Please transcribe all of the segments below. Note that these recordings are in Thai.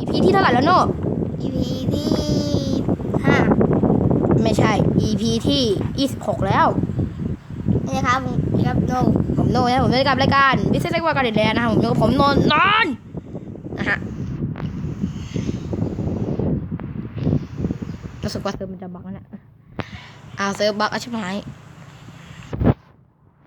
EP ที่เท่าไหร่แล้วโน่ EP ที่ห้าไม่ใช่ EP ที่ 26 แล้วนี่นะครับผมนี่ครับโนผมโน่นะผมจะกับรายการวิเศษเล็กว่ากันเด็ดแลนด์นะครับผมอยู่กับผมนนท์นอนนะฮะรู้สึกว่าเซิร์ฟมันจะบักแล้วเนี่ยอ้าวเซิร์ฟบักอะใช่ไหม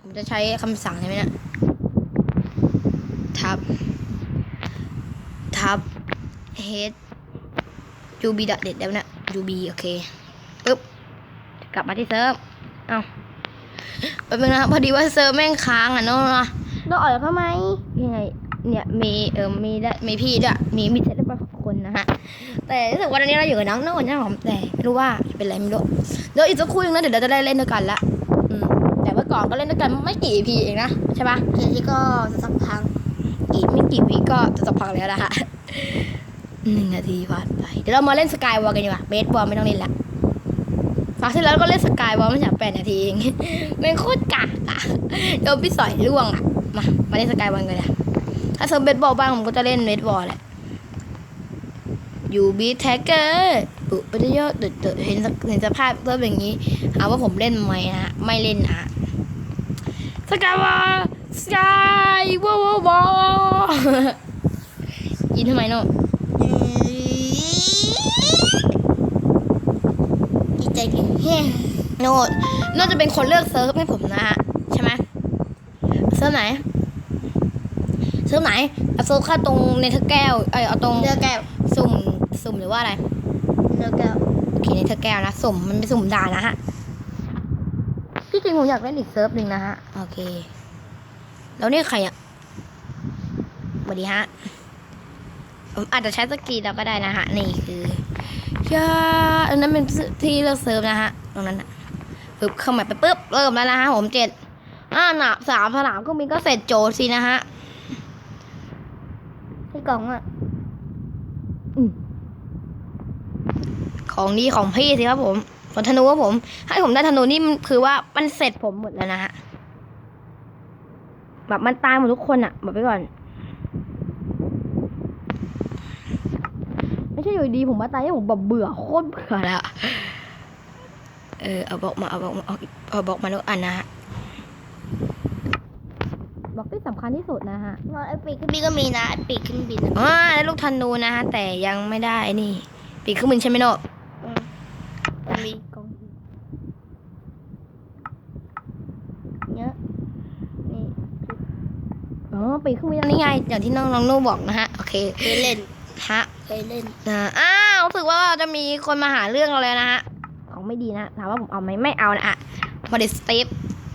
ผมจะใช้คำสั่งใช่ไหมเนี่ยทับทับ h ub ดเด็ดแล้วเนี่ย ub โอเคปึ๊บกลับมาที่เซิร์ฟเอ้าแป๊บนึงนะครับพอดีว่าเซิร์ฟแม่งค้างอะเนาะโนออกจากทำไมยังไงเนี่ยมีเออมีและมีพี่ด้วยมีมิตรได้บางคนนะฮะแต่รู้สึกว่าตอนนี้เราอยู่กับน้องโน่นะผมแต่ไม่รู้ว่าจะเป็นอะไรไม่รู้เดี๋ยวอีกสักครู่นึงนะเดี๋ยวเราจะได้เล่นด้วยกันละอืมแต่เมื่อก่อนก็เล่นด้วยกันไม่กี่ EP เองนะใช่ปะเดี๋ยวนี้ก็จะสักพักอีกไม่กี่วิก็จะสักพักแล้วนะคะ หนึ่งนาทีผ่านไป เดี๋ยวเรามาเล่นสกายวอลกันดีกว่าเบสบอลไม่ต้องเล่นละฝากที่แล้วก็เล่นสกายวอลไม่ใช่แปดนาทีเองม่งโคตรกากอะโดนพี่สอยล่วงอะมา มาเล่นสกายวอลกันเลยถ้าเซิร์ฟเบสบอลบ้างผมก็จะเล่นเบสบอลแหละอยู่บีแท็กเกอร์ปุปริโยเดือดเห็นสเห็นสภาพเริ่มอย่างนี้หามว่าผมเล่นไหมนะฮะไม่เล่นนะฮะสกายวอลสกายวอลบอลยินทำไมโน่ดี ใจดิเฮ้โน่โน่จะเป็นคนเลือกเซิร์ฟให้ผมนะฮะใช่ไหมเซิร์ฟไหน เซิร์ฟไหนเอาเซิร์ฟแค่ตรงเนเธอร์แก้วเอยเอาตรงเนื้อแก้วสุ่มสุ่มหรือว่าอะไรเนื้อแก้วโอเคในเธอแก้วนะสุ่มมันเป็นสุ่มด่านนะฮะที่จริงผมอยากเล่นอีกเซิร์ฟหนึ่งนะฮะโอเคแล้วนี่ใครอะสวัสดีฮะผมอาจจะใช้สกรีนเราก็ได้นะฮะ นี่คือ ยาอันนั้นเป็นที่เลือกเซิร์ฟนะฮะ ตรงนั้นอะปึ๊บเข้ามาไปปึ๊บ เริ่มแล้วนะฮะผมเจ็ดอ่าหนาสามสนามเครื่องก็เสร็จโจทย์สินะฮะที่กล่องอะของดีของพี่สิครับผมผลธนูครับผม ให้ผมได้ธนูนี่คือว่ามันเสร็จผมหมดแล้วนะฮะ แบบมันตายหมดทุกคนอะบอกไปก่อน ไม่ใช่อยู่ดีผมมาตายให้ผมแบบเบื่อโคตรเบื่อแล้วอะเออเอาบอกมาเอาบอกมาเอาเอาบอกมาแล้วอันนะฮะบอกที่สำคัญที่สุดนะฮะว่าไอปีกขึ้นบินก็มีนะไอปีกขึ้นบินอะอ่าได้ลูกธนูนะฮะแต่ยังไม่ได้นี่ ปีกเครื่องบินใช่ไหมโนอืมมันมีกล่องเยอะนี่อ๋อปีกเครื่องบินอันนี้ไงอย่างที่น้องน้องโนบอกนะฮะโอเคเคยเล่น ฮะเคยเล่นนะอ้าวรู้สึกว่าจะมีคนมาหาเรื่องเราเลยนะฮะของไม่ดีนะถามว่าผมเอาไหมไม่เอานะอะพอดีสตีฟ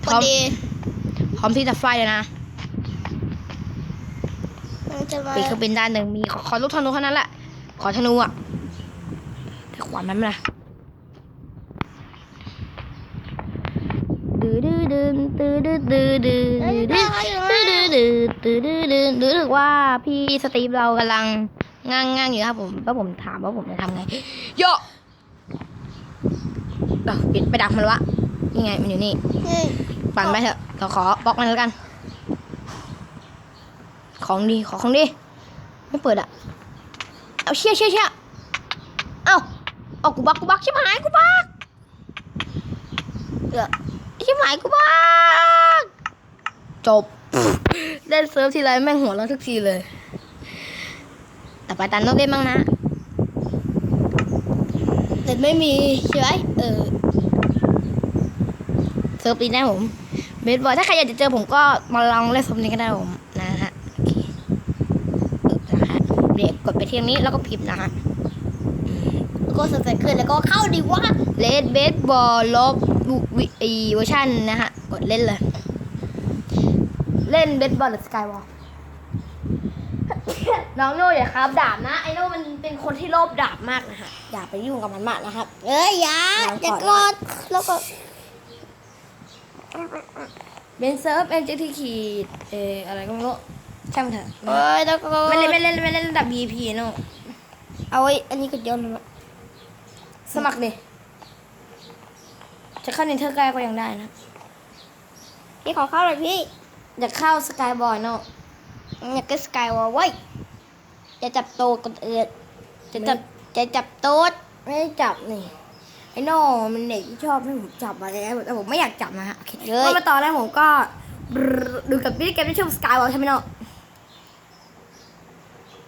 พพอร้อมดีพร้อมที่จะไฟเลยนะมันจะมาปีกเครื่องบินด้านหนึ่งมีขอขอลูกธนูเท่านั้นแหละ ขอธนูอะแต่ขวานมันไม่ละดื้อดื้อดื้อดื้อดื้อดื้อดื้อเอ้ยดื้อได้อยู่ดื้อนะดื้อดื้อดื้อดื้อดื้อรู้สึกว่าพี่สตีฟเรากำลัง ง้างง้างอยู่ครับผมแล้วผมถามว่าผมจะทำไงโยเอ้าปิดไปดักมันวะนี่ไงมันอยู่นี่เฮ้ยปั่นไปเถอะเราขอบล็อกมันแล้วกัน ของดีขอของดีไม่เปิดอะเอาเชี่ยเชี่ยเชี่ยเอาเอากูบักกูบักชิบหายกูบักเดี๋ยวชิบหายกูบักจบเล่นเซิร์ฟทีไรแม่งหัวเราะทุกทีเลย ต่ไปตันต้องเล่นบ้างนะแต่ไม่มีใช่ไหมเออเซิร์ฟนี้ได้ผมเบสบอลถ้าใครอยากจะเจอผมก็มาลองเล่นเซิร์ฟนี้ก็ได้ผมนะฮะโอเคนะฮะเดี๋ยวกดไปที่ตรงนี้แล้วก็พิมพ์นะฮะก็สแต็กขึ้นแล้วก็เข้าดีวะเลดเบสบอลลบวีเวอร์ชันนะฮะ กดเล่นเลย เล่นเบสบอลหรือสกายวอล น้องโน่อย่าครับดาบนะไอโน่มันเป็นคนที่โลภดาบมากนะฮะอย่าไปยุ่งกับมันมากนะครับ เอ้ยอยาลองอย่าก่กอนดแล้วก็เป็นเซิร์ฟเอ็นจีทีขีดเอออะไรก็ไม่รู้ช่างมันเถอะเอ้ยแล้วก็ไม่เล่นไม่เล่นไม่เล่นระดับ BP โน่เอาไว้อันนี้ก็ย้อนมาสมัครดิจะเข้าเนเธอร์ใกล้ก็ยังได้นะพี่ขอเข้าเลยพี่อยากเข้าสกายวอลโน่อยากก็สกายวอลไว้ยจะจับโตดคนอื่นจะจับจะจับโต๊ดไม่ได้จับนี่ไอ้โน่มันเด็กที่ชอบให้ผมจับอะไรนะแต่ผมไม่อยากจับนะฮะโอเคเย้ยเมื่อมาตอนแรกผมก็ดูกับพี่เกมที่ชื่อสกายวอลใช่ไหมโน่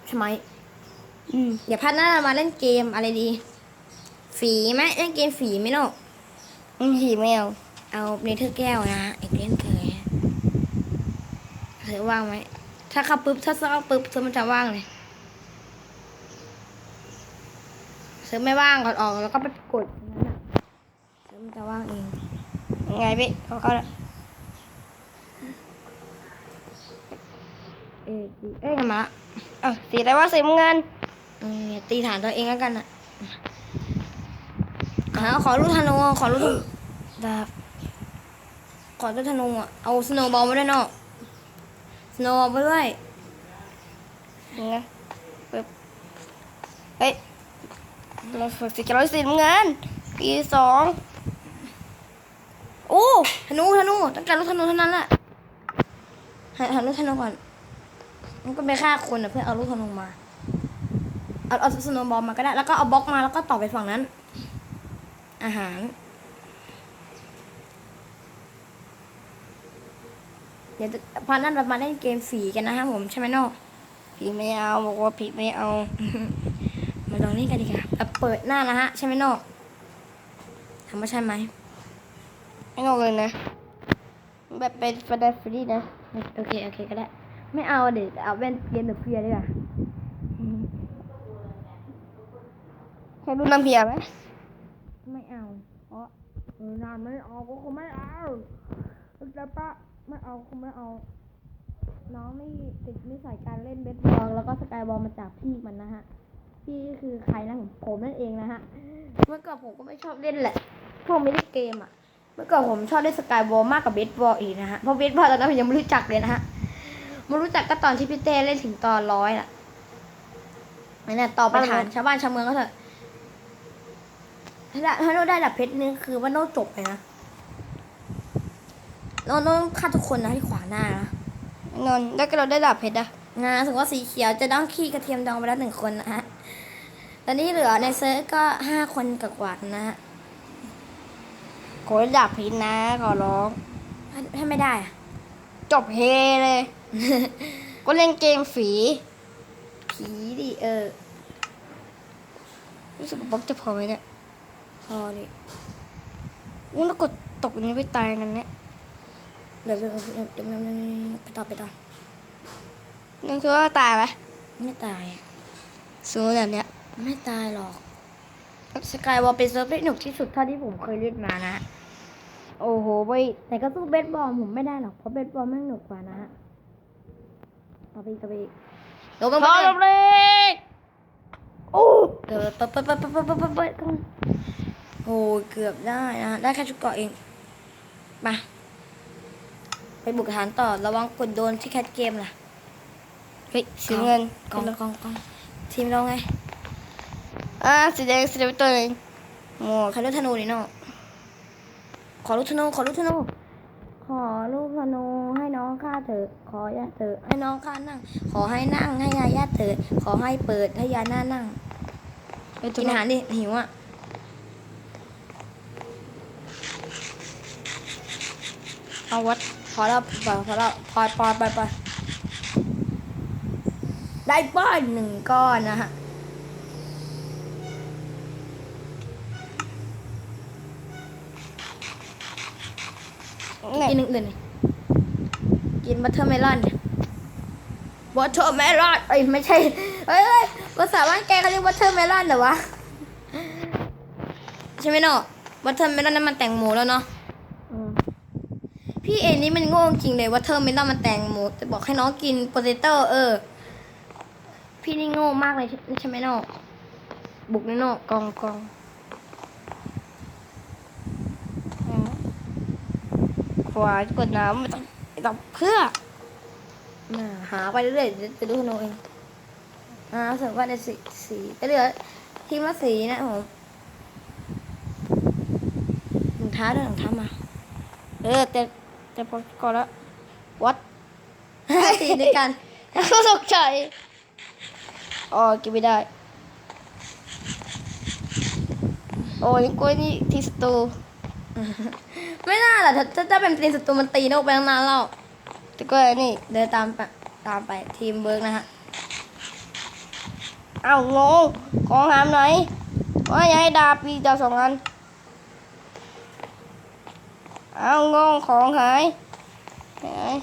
ใช่ไหมอืมเดี๋ยวพัดหน้ามาเล่นเกมอะไรดี ฝีไหมเล่นเกมฝีไหมโน่อืมผีไม่เอาเอาเนเธอร์แก้วนะฮะเอกเล่นเคยเธอว่างไหม ถ้าเข้าปุ๊บถ้าเข้าปุ๊บเธอมันจะว่างเลยเธอไม่ว่างก่อนออกแล้วก็ไปกดนั่นน่ะเธอมันจะว่างเองยังไงพี่เขาเขาเอ้ยดีเอ้ยกลับมาละเอ้าสีอะไรว่าสีเงินตีฐานตัวเองแล้วกันอะอ่าขอลูกธนูขอลูกดาบขอลูกธนูอะเอาสโนว์บอลมาด้วยเนาะ สโนว์บอลมาด้วยยังไงปึ๊บเฮ้ยเราฝึกสีเขียวสีน้ำเงินปีสองโอ้ธนูธนูต้องการลูกธนูเท่านั้นแหละหาหาลูกธนูก่อนมันก็ไปฆ่าคนอะเพื่อเอาลูกธนูมาเอาเอาสโนว์บอลมาก็ได้แล้วก็เอาบล็อกมาแล้วก็ต่อไปฝั่งนั้น อาหาร เดี๋ยวพอนั้นเรามาเล่นเกมฝีกันนะครับผมใช่ไหมโน่ผีไม่เอาบอกว่าผีไม่เอา มาลองนี่นกันดีกว่าแบบเปิดหน้านะฮะใช่ไหมโน่ถามว่าใช่ไหมไม่เอาเลยนะ แบบเป็นฟาดาฟรีนะ โอเคโอเคก็ได้ ไม่เอาเดี๋ยวเอาเป็นเกมเดอะเฟียดีกว่าให้ดูน้ำเพียไหมไม่เอา เพราะนานไม่เอาก็คงไม่เอาแล้วปะ ไม่เอาคงไม่เอา น้องไม่ติดนิสัยการเล่นเบสบอลแล้วก็สกายบอลมาจากพี่มันนะฮะ พี่คือใครนะผมผมนั่นเองนะฮะ เมื่อก่อนผมก็ไม่ชอบเล่นแหละ พวกมินิเกมอะ เมื่อก่อนผมชอบเล่นสกายบอลมากกว่าเบสบอลอีกนะฮะ เพราะเบสบอลตอนนั้นผมยังไม่รู้จักเลยนะฮะมารู้จักก็ตอนที่พี่เต้เล่นถึงตอนร้อยน่ะนั่นแหละต่อไปฐานชาวบ้านชาวเมืองก็เถอะถ้าได้ถ้าโน้ได้ดับเพชรนี่คือว่าโน้จบเลยนะ โน้โน้ฆ่าทุกคนนะที่ขวางหน้านะนอนแล้วก็เราได้ดาบเพชรอะงานถึงว่าสีเขียวจะต้องขี้กระเทียมดองไปแล้วหนึ่งคนนะฮะ ตอนนี้เหลือในเซิร์ฟก็ห้าคนกับกวาดนะฮะขอดาบเพชรนะขอร้องถ้าถ้าไม่ได้อะจบเฮเลย ก็เล่นเกมฝี ผีดิเออ รู้สึกว่าบล็อกจะพอไหมเนี่ย พอดิงั้นเรากดตกอย่างนี้ไปตายกันเนี่ย เดี๋ยวเดี๋ยวเดี๋ยวไปต่อไปต่อนั่นคือว่าตายไหมไม่ตายสูงแบบเนี้ย ไม่ตายหรอกสกายวอลเป็นเซิร์ฟที่หนุกที่สุดเท่าที่ผมเคยเล่นมานะ โอ้โหไปแต่ก็สู้เบสบอลผมไม่ได้หรอก เพราะเบสบอลมันหนุกกว่านะต่อไปต่อไปลงไปเลยโอ้เดี๋ยไปไปไปไปไปไปไปโอ้เกือบได้นะ ได้แค่ชุดเกาะเองไป ไปบุกฐานต่อระวังกดโดนที่แคทเกมล่ะเฮ้ยสีเงินกองกองกองทีมเราไงอ่าสีแดงสีแดงเป็นตัวหนึ่งโอ้ขอลูกธนูนี่เนาะขอลูกธนูขอลูกธนูขอลูกธนูให้น้องข้าเถอะขอยาเถอะให้น้องข้านั่ง ขอให้นั่งให้ยายาเถอะขอให้เปิดให้ยาหน้านั่งไอ้ตักิวนอาหารดิหิวอะเอาวัด พอแล้วพอพอแล้วพอพอไปไปได้บ้านหนึ่งก้อนนะฮะกินหนึ่งอื่นกินบัตเทอร์เมลอนบัตเทอร์เมลอนเอ้ยไม่ใช่เอ้ยภาษาบ้านแกเขาเรียกบัตเทอร์เมลอนเหรอวะ ใช่ไหมเนาะบัตเทอร์เมลอนนั่นมันแตงโมแล้วเนาะ พี่เอ็นนี่มันโง่จริงเลยว่าเทอร์มินอลมันแตงโมแต่บอกให้น้องกินโปเตโต้เออ พี่นี่โง่มากเลยใช่ใช่ไหมน้องบุกนี่น้องกองกองอืมขวากดน้ำไม่ต้องไม่ต้องเพื่อน่าหาไปเรื่อยๆเดี๋ยวจะดูขนมเองอ่ารู้สึกว่าในสีสีก็เหลือทีมละสีนะผมถุงเท้าด้วยถุงเท้ามา เออแต่ แต่พอก่อนแล้ววัดสีด้วยกันก็ตกใจอ๋อกินไม่ได้ โอ้ยกล้วยนี่ที่สตูไม่น่าหรอกถ้าถ้าถ้าเป็นตีนศัตรูมันตีนกไปตั้งนานแล้วแต่กล้วยนี่เดินตามไปตามไปทีมเบิร์กนะฮะเอ้างงของหามไหนว่าอย่าให้ดาบปีดาบสองอัน เอ้างงของหายหาย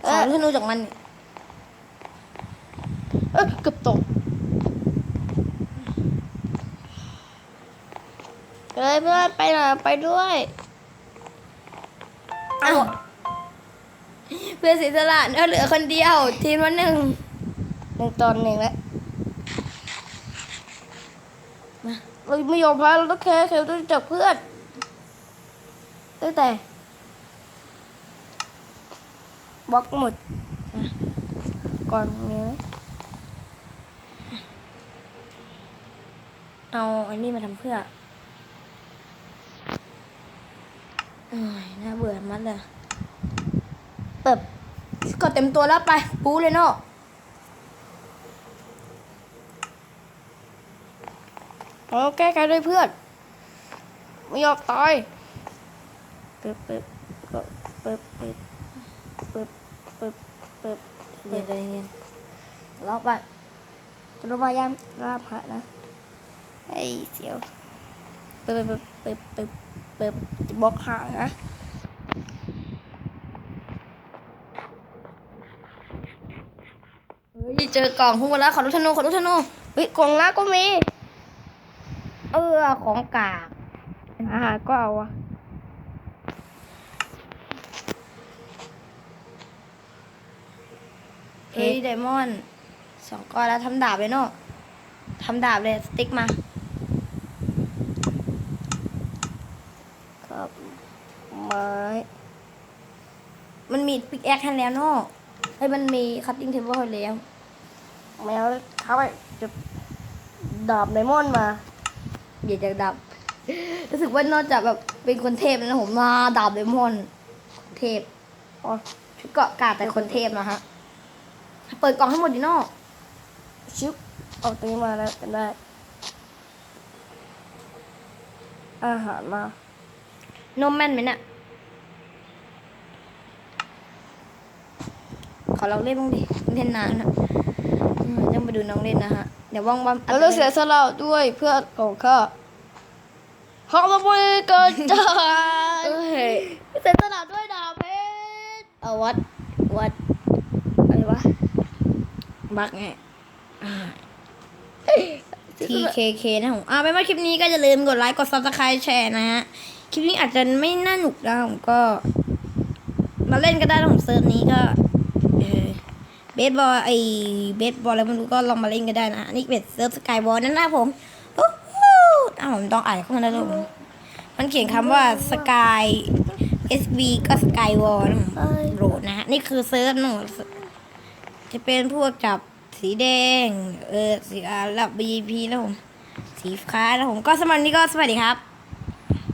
ขเอออธนูจากมันนี่เอ้ยเกือบตกเอ้ยเพื่อนไปหน่อยไปด้วยเอ้าเพื่อนเสียสละเออเหลือคนเดียว ทีมวันหนึ่งหนึ่งตอนหนึ่งแล้วมาเราไม่ยอมแพ้เราต้องแค่แค่ต้องจับเพื่อน ตั้งแต่บล็อกหมดอะก่อนมีไหมเอาอันนี้มาทำเพื่อน่าเบื่อมัดเลยเปิบกดเต็มตัวแล้วไปปูเลยเนาะเราแก้ไขด้วยเพื่อน ไม่ยอมตาย ปึ๊บปึ๊บก็ปึ๊บปึ๊บปึ๊บปึ๊บปึ๊บเย็นเย็นล็อกไปตัวพายามลาบหะนะไอ้เสียวปึ๊บปึ๊บปึ๊บปึ๊บปึ๊บบบล็อกหะนะเจอกล่องหุ้มแล้วขอรุ่นธนูขอรุ่นธนูเฮ้ยกล่องละก็มี เออของกากอ่าก็เอาอะ เฮ้ยไดมอนด์สองก้อนแล้วทำดาบเลยเนาะทำดาบเลยสติ๊กมากับไม้มันมีปิกแอคให้แล้วเนาะเฮ้ยมันมีคัตติ้งเทเบิลให้แล้วแมวเขาไปจะดาบไดมอนด์มาเดี๋ยวจะดาบรู้สึกว่านอกจากแบบเป็นคนเทพแล้วนะผมมาดาบไดมอนด์เทพอ๋อชุดเกาะกาดแต่คนเทพนะฮะ เปิดกล่องให้หมดดิเนาะชิบเอาตรงนี้มาแล้วกันได้ อาหารมานมแม่นไหมเนี่ยขอลองเล่นบ้างดิเล่นนานนะอืมต้องไปดูน้องเล่นนะฮะ เดี๋ยวว่างๆแล้วเราเสียสละด้วยเพื่อนของข้าขอบคุณเกินใจเอ้ยเสียสละด้วยดาบเพชรเอาวัดวัดอะไรวะ บักไง TKK นะผมอ่าไม่ว่าคลิปนี้ก็อย่าลืมกดไลค์ กด subscribe แชร์นะฮะ คลิปนี้อาจจะไม่น่าหนุกนะผมก็ มาเล่นก็ได้นะผมเซิร์ฟนี้ก็เบสบอลไอเบสบอลอะไรไม่รู้ก็ลองมาเล่นก็ได้นะนี่เป็นเซิร์ฟสกายบอลนั่นนะผมโอ้โหอ่าผมต้องอ่านข้ามาแล้วผมมันเขียนคำว่าสกาย SB ก็สกายวอลโหลดนะฮะ นี่คือเซิร์ฟหนู จะเป็นพวกจับสีแดง เออสีอารับ BP นะผม สีฟ้าแล้วผมก็สำหรับวันนี้ก็สวัสดีครับ